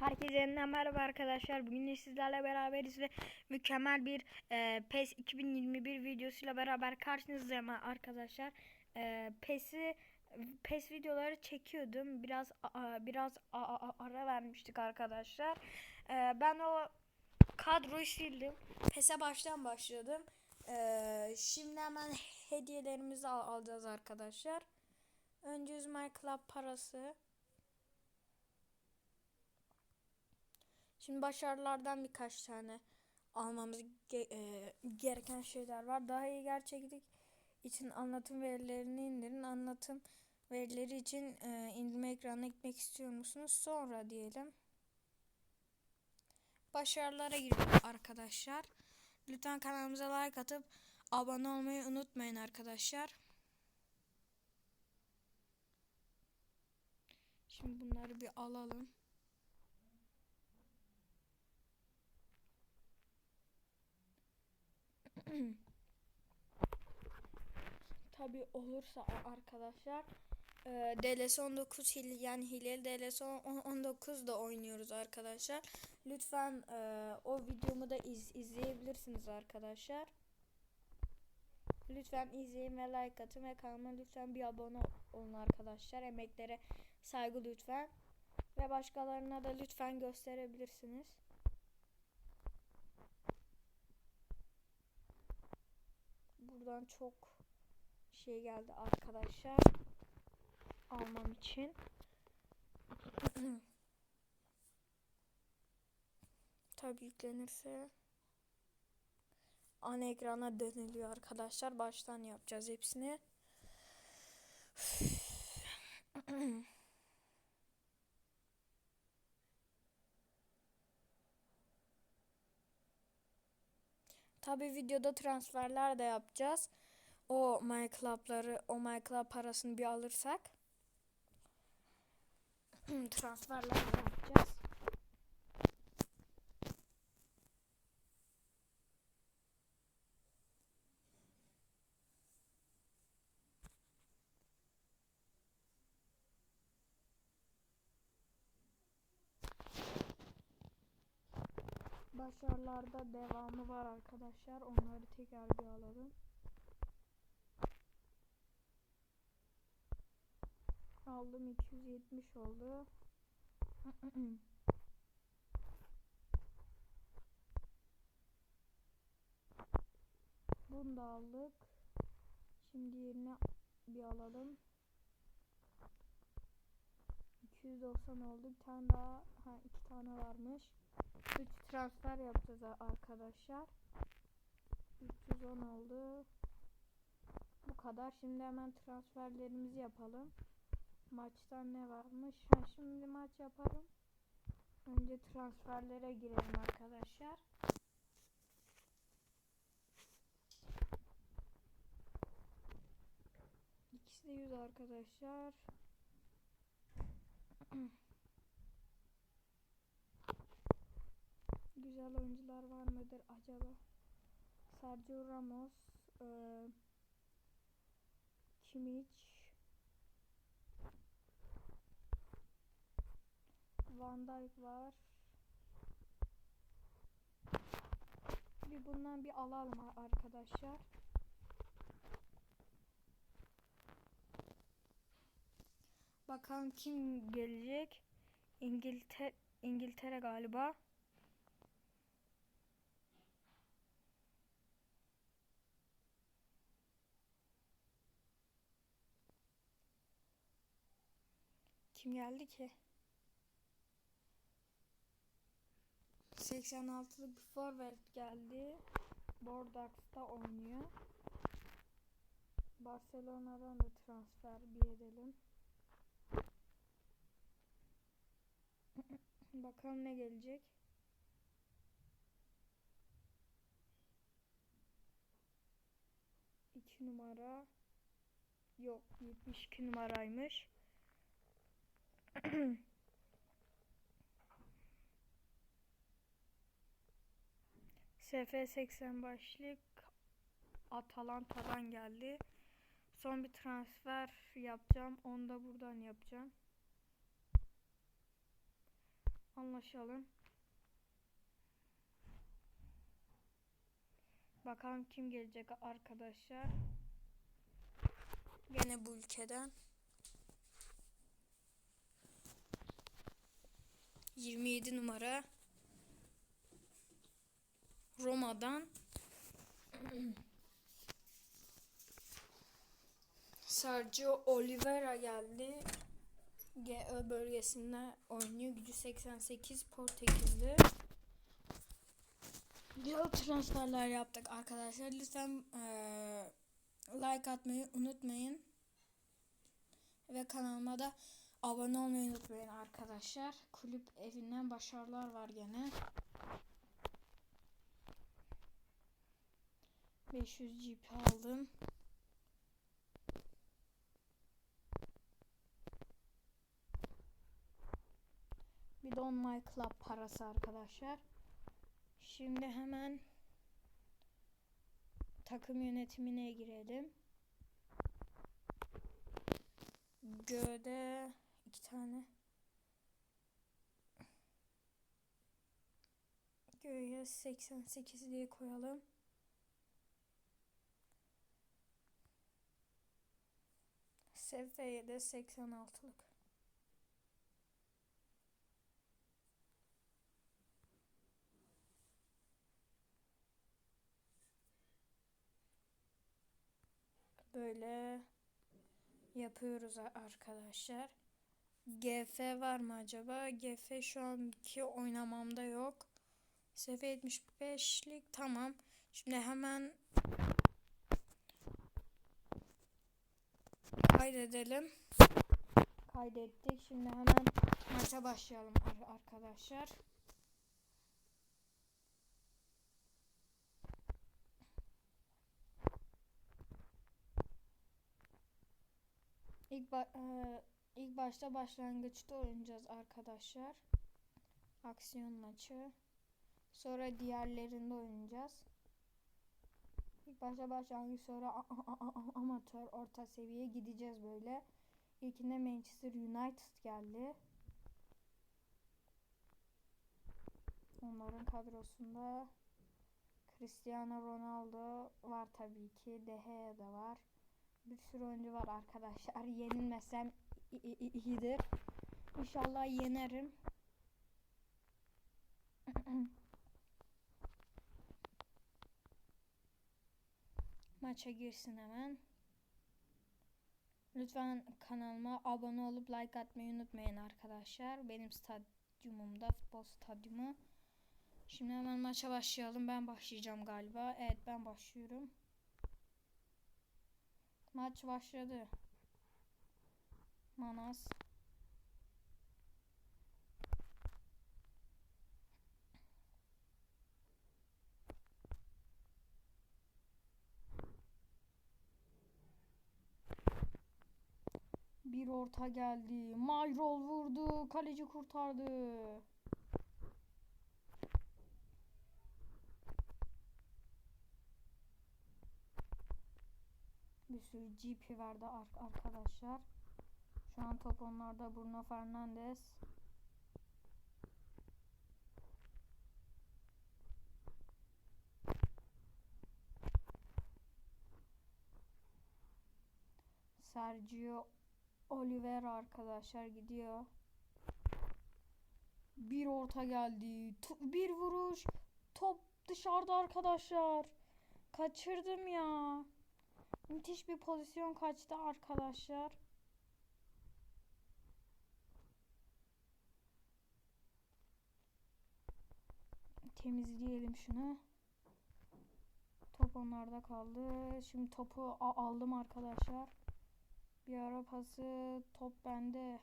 Herkese yeniden merhaba arkadaşlar. Bugün de sizlerle beraberiz ve mükemmel bir e, PES 2021 videosuyla beraber karşınızdayım arkadaşlar. E, PES'i PES videoları çekiyordum. Biraz a, biraz a, a, ara vermiştik arkadaşlar. E, ben o kadroyu sildim. PES'e baştan başladım. E, şimdi hemen hediyelerimizi al alacağız arkadaşlar. Önce 100 My Club parası. Şimdi başarılardan birkaç tane almamız ge e, gereken şeyler var. Daha iyi gerçeklik için anlatım verilerini indirin. Anlatım verileri için e, indirme ekranına gitmek istiyor musunuz? Sonra diyelim. Başarılara giriyoruz arkadaşlar. Lütfen kanalımıza like atıp abone olmayı unutmayın arkadaşlar. Şimdi bunları bir alalım. Tabi olursa arkadaşlar e, DLS 19 hile, yani hileli DLS 19 da oynuyoruz arkadaşlar. Lütfen e, o videomu da iz, izleyebilirsiniz arkadaşlar. Lütfen izleyin ve like atın ve kanalıma lütfen bir abone olun arkadaşlar. Emeklere saygı lütfen. Ve başkalarına da lütfen gösterebilirsiniz. Buradan çok şey geldi arkadaşlar. Almam için. Tabi yüklenirse ana ekrana dönülüyor arkadaşlar. Baştan yapacağız hepsini. Tabi videoda transferler de yapacağız. O My o My parasını bir alırsak transferler yapacağız. Başarılarda devamı var arkadaşlar. Onları tekrar bir alalım. Aldım 270 oldu. Bunu da aldık. Şimdi yerine bir alalım. 290 oldu. Bir tane daha, ha iki tane varmış. 3 transfer yapacağız arkadaşlar. 310 oldu. Bu kadar. Şimdi hemen transferlerimizi yapalım. Maçtan ne varmış? Ha, şimdi maç yapalım. Önce transferlere girelim arkadaşlar. İkisi de 100 arkadaşlar. Güzel oyuncular var mıdır acaba? Sergio Ramos, e, Kimmich, Van Dijk var. Bir bundan bir alalım arkadaşlar. Bakalım kim gelecek? İngiltere İngiltere galiba. Kim geldi ki? 86'lık bir forvet geldi. Bordeaux'ta oynuyor. Barcelona'dan da transfer bir edelim. Bakalım ne gelecek. İki numara. Yok 72 numaraymış. SF80 başlık Atalanta'dan geldi. Son bir transfer yapacağım. Onu da buradan yapacağım. anlaşalım. Bakalım kim gelecek arkadaşlar. Gene bu ülkeden. 27 numara. Roma'dan. Sergio Oliveira geldi. GÖ bölgesinde oynuyor. Gücü 88 Portekizli. Güzel transferler yaptık arkadaşlar. Lütfen eee, like atmayı unutmayın. Ve kanalıma da abone olmayı unutmayın arkadaşlar. Kulüp evinden başarılar var gene. 500 GP aldım. Bir de on club parası arkadaşlar. Şimdi hemen takım yönetimine girelim. Göde iki tane. Göğe 88 diye koyalım. Sefe'ye de 86'lık. Böyle yapıyoruz arkadaşlar. GF var mı acaba? GF şu anki oynamamda yok. SF 75'lik tamam. Şimdi hemen kaydedelim. Kaydettik. Şimdi hemen maça başlayalım ar- arkadaşlar. İlk, ba- eee, ilk başta başlangıçta oynayacağız arkadaşlar. Aksiyon maçı. Sonra diğerlerinde oynayacağız. İlk başta başlangıç sonra amatör orta seviye gideceğiz böyle. İlkinde Manchester United geldi. Onların kadrosunda Cristiano Ronaldo var tabii ki. De Gea da var. Bir sürü oyuncu var arkadaşlar. Yenilmesem iyidir. İnşallah yenerim. Maça girsin hemen. Lütfen kanalıma abone olup like atmayı unutmayın arkadaşlar. Benim stadyumumda futbol stadyumu. Şimdi hemen maça başlayalım. Ben başlayacağım galiba. Evet ben başlıyorum. Maç başladı. Manas. Bir orta geldi. Mayrol vurdu. Kaleci kurtardı. Bir sürü GP verdi ar- arkadaşlar. Şu an top onlarda Bruno Fernandes. Sergio Oliveira arkadaşlar gidiyor. Bir orta geldi. Bir vuruş. Top dışarıda arkadaşlar. Kaçırdım ya. Müthiş bir pozisyon kaçtı arkadaşlar. Temizleyelim şunu. Top onlarda kaldı. Şimdi topu aldım arkadaşlar. Bir ara pası top bende.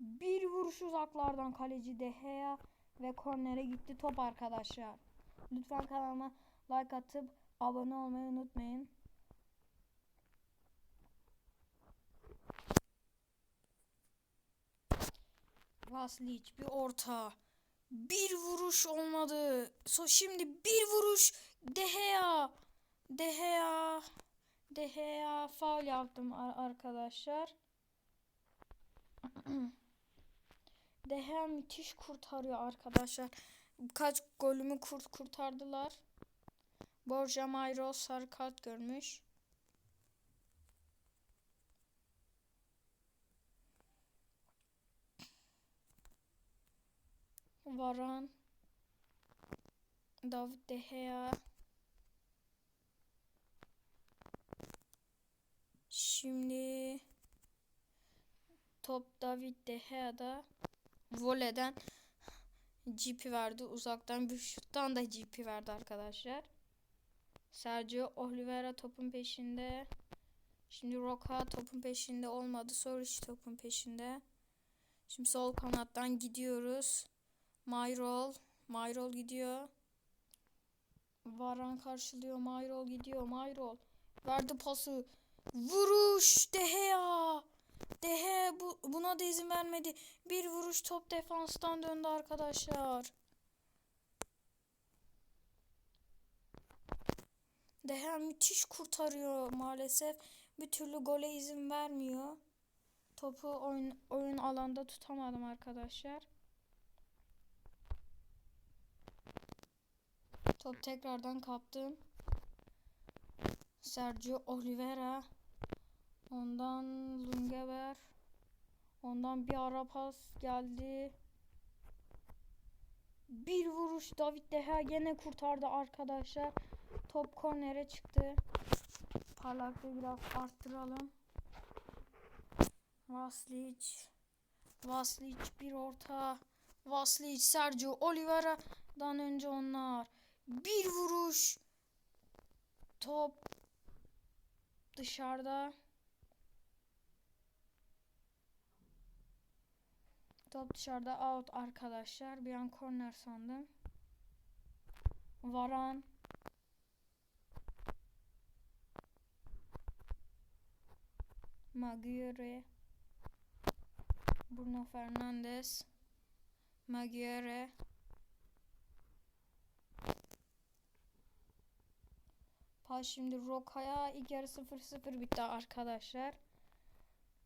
Bir vuruş uzaklardan kaleci De Gea ve kornere gitti top arkadaşlar. Lütfen kanalıma like atıp abone olmayı unutmayın. Vaslic bir orta. Bir vuruş olmadı. So şimdi bir vuruş De Gea. De Gea. De Gea faul yaptım ar- arkadaşlar. De Deha müthiş kurtarıyor arkadaşlar. Kaç golümü kurt kurtardılar. Borja Mayro sarı kart görmüş. Varan. David De Gea. Şimdi top David De Gea'da voleyden GP verdi. Uzaktan bir şuttan da GP verdi arkadaşlar. Sergio Oliveira topun peşinde. Şimdi Roca topun peşinde olmadı. Soric topun peşinde. Şimdi sol kanattan gidiyoruz. Mayrol. Mayrol gidiyor. Varan karşılıyor. Mayrol gidiyor. Mayrol. Verdi pası. Vuruş. De Gea. De Gea bu, buna da izin vermedi. Bir vuruş top defanstan döndü arkadaşlar. De Gea müthiş kurtarıyor maalesef. Bir türlü gole izin vermiyor. Topu oyun, oyun alanda tutamadım arkadaşlar. Top tekrardan kaptım. Sergio Oliveira. Ondan Lungeber. Ondan bir ara pas geldi. Bir vuruş David De Gea gene kurtardı arkadaşlar. Top kornere çıktı. Parlaklığı biraz arttıralım. Vaslic. Vaslic bir orta. Vaslic Sergio Oliveira'dan önce onlar. Bir vuruş. Top dışarıda. Top dışarıda out arkadaşlar. Bir an korner sandım. Varan. Maguire. Bruno Fernandes. Maguire. Pas şimdi Roka'ya ilk yarı 0-0 bitti arkadaşlar.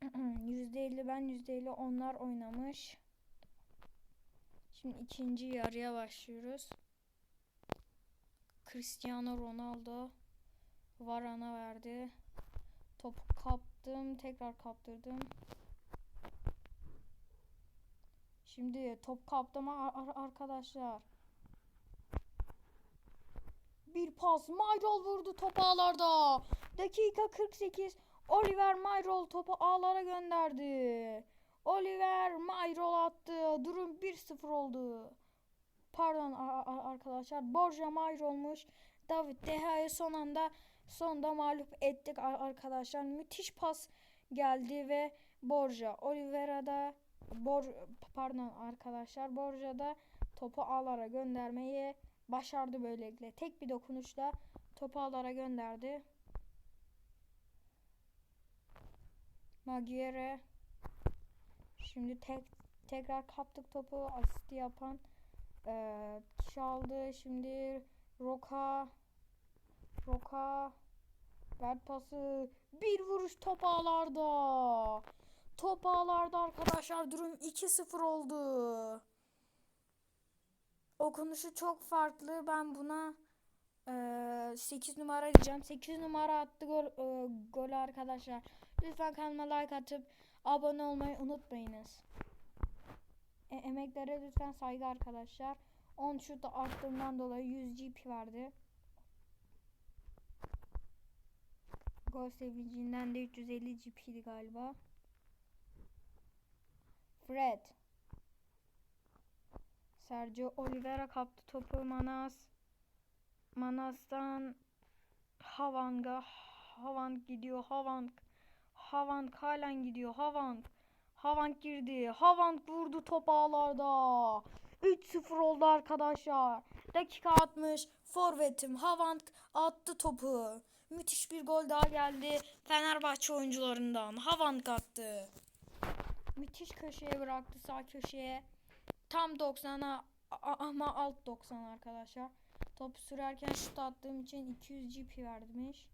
%50 ben %50 onlar oynamış. Şimdi ikinci yarıya başlıyoruz. Cristiano Ronaldo Varan'a verdi. Topu kaptım, tekrar kaptırdım. Şimdi top kaptım ar- ar- arkadaşlar. Bir pas. Mayrol vurdu top ağlarda. Dakika 48. Oliver Mayrol topu ağlara gönderdi. Oliver Mayrol attı. Durum 1-0 oldu. Pardon arkadaşlar. Borja Mayrol'muş. David De Gea'yı son anda sonunda mağlup ettik arkadaşlar. Müthiş pas geldi ve Borja Oliveira'da Bor pardon arkadaşlar Borja da topu ağlara göndermeyi başardı böylelikle. Tek bir dokunuşla topu ağlara gönderdi. Maguire şimdi tek tekrar kaptık topu asisti yapan eee kişi aldı. Şimdi Roka Roka ver pası bir vuruş top ağlarda. Top ağlarda arkadaşlar durum 2-0 oldu. Okunuşu çok farklı. Ben buna eee 8 numara diyeceğim. 8 numara attı gol, eee, golü arkadaşlar. Lütfen kanalıma like atıp abone olmayı unutmayınız. E, emeklere lütfen saygı arkadaşlar. 10 şut arttığından dolayı 100 GP verdi. Gol sevincinden de 350 GP'di galiba. Fred. Sergio Oliveira kaptı topu Manas. Manas'tan Havang'a. Havang gidiyor. Havang. Havang halen gidiyor. Havang. Havang girdi. Havang vurdu top ağlarda. 3-0 oldu arkadaşlar. Dakika 60. Forvetim Havang attı topu. Müthiş bir gol daha geldi. Fenerbahçe oyuncularından. Havang attı. Müthiş köşeye bıraktı sağ köşeye. Tam 90'a a- ama alt 90 arkadaşlar. Top sürerken şut attığım için 200 GP vermiş.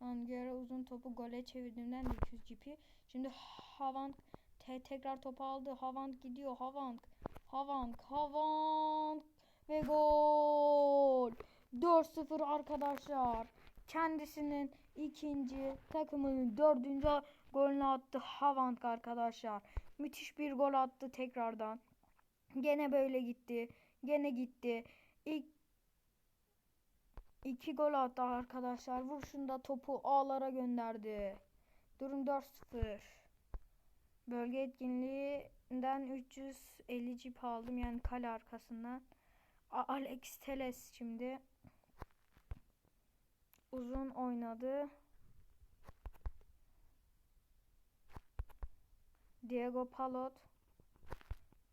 Angara uzun topu gole çevirdiğimden de 200 GP. Şimdi Havant te- tekrar topu aldı. Havant gidiyor. Havant. Havant. Havant. Ve gol. 4-0 arkadaşlar. Kendisinin ikinci takımının dördüncü golünü attı Havant arkadaşlar. Müthiş bir gol attı tekrardan. Gene böyle gitti. Gene gitti. İlk iki gol attı arkadaşlar. Vuruşunda topu ağlara gönderdi. Durum 4-0. Bölge etkinliğinden 350 cip aldım yani kale arkasından. Alex Teles şimdi uzun oynadı. Diego Palot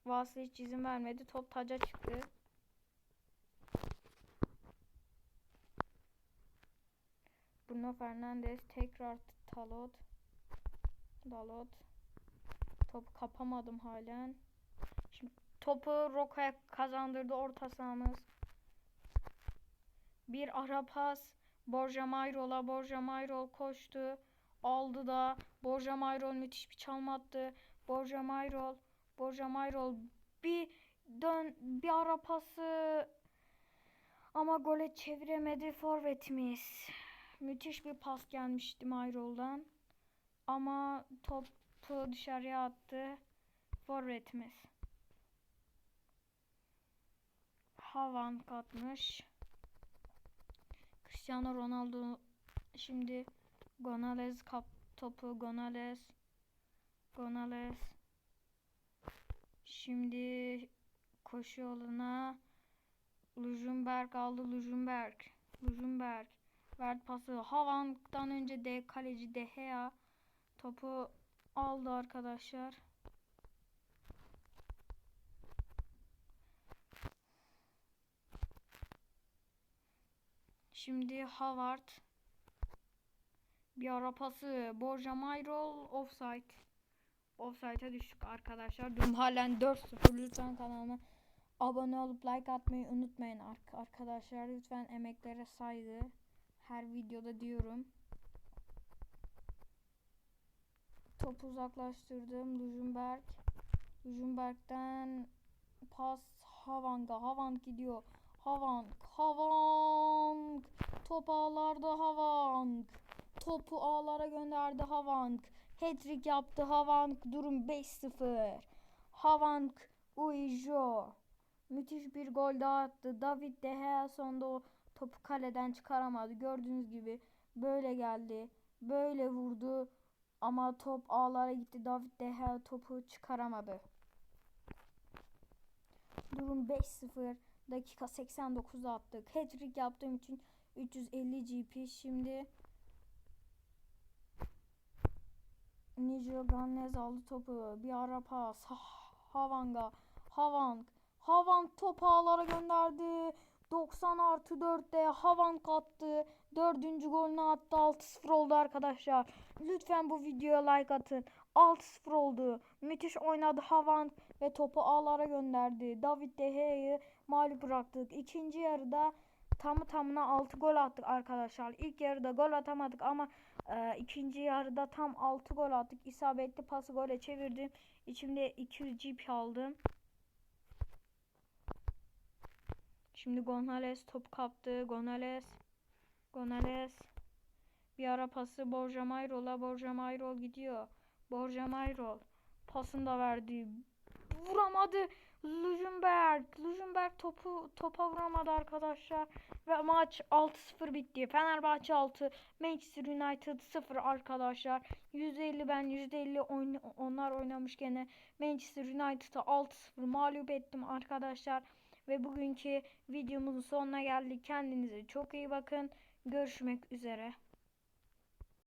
Vasıl hiç izin vermedi. Top taca çıktı. Bruno Fernandes tekrar Talot. Dalot. Topu kapamadım halen. Şimdi topu Roka'ya kazandırdı orta sahamız. Bir ara pas. Borja Mayrol'a. Borja Mayrol koştu. Aldı da. Borja Mayrol müthiş bir çalma attı. Borja Mayrol. Borja Mayrol bir dön bir ara pası ama gole çeviremedi forvetimiz. Müthiş bir pas gelmişti Mayrol'dan. Ama topu dışarıya attı forvetimiz. Havan katmış. Cristiano Ronaldo şimdi Gonales kap topu Gonales Gonales Şimdi koşu yoluna Lujumberg aldı Lujumberg. Lujumberg verdi pası. Havank'tan önce de kaleci De Gea topu aldı arkadaşlar. Şimdi Havard bir ara pası. Borja Mayrol offside. Offside'a düştük arkadaşlar. Durum halen 4-0. Lütfen kanalıma abone olup like atmayı unutmayın Ar- arkadaşlar. Lütfen emeklere saygı. Her videoda diyorum. Topu uzaklaştırdım. Lujumberg. Lujumberg'den pas Havang'a. Havang gidiyor. Havang. Havang. Top ağlarda Havang. Topu ağlara gönderdi Havang. Hat-trick yaptı Havang. Durum 5-0. Havang Uijo. Müthiş bir gol daha attı. David De Gea sonunda o topu kaleden çıkaramadı. Gördüğünüz gibi böyle geldi. Böyle vurdu. Ama top ağlara gitti. David De Gea topu çıkaramadı. Durum 5-0. Dakika 89'da attık. Hat-trick yaptığım için 350 GP. Şimdi Nijo Ganez aldı topu. Bir ara pas. Ha- Havang'a. Havang. Havang topu ağlara gönderdi. 90 artı 4'te Havang attı. Dördüncü golünü attı. 6-0 oldu arkadaşlar. Lütfen bu videoya like atın. 6-0 oldu. Müthiş oynadı Havang ve topu ağlara gönderdi. David De Gea'yı mağlup bıraktık. İkinci yarıda tamı tamına 6 gol attık arkadaşlar. İlk yarıda gol atamadık ama e, ikinci yarıda tam 6 gol attık. İsabetli pası gole çevirdim. İçimde 200 GP aldım. Şimdi Gonzales top kaptı. Gonzales. Gonzales. Bir ara pası Borja Mayrol'a. Borja Mayrol gidiyor. Borja Mayrol. Pasını da verdi. Vuramadı. Lujumberg. Lujumberg topu topa vuramadı arkadaşlar. Ve maç 6-0 bitti. Fenerbahçe 6, Manchester United 0 arkadaşlar. %50 ben %50 oyn onlar oynamış gene. Manchester United'ı 6-0 mağlup ettim arkadaşlar. Ve bugünkü videomuzun sonuna geldik. Kendinize çok iyi bakın. Görüşmek üzere.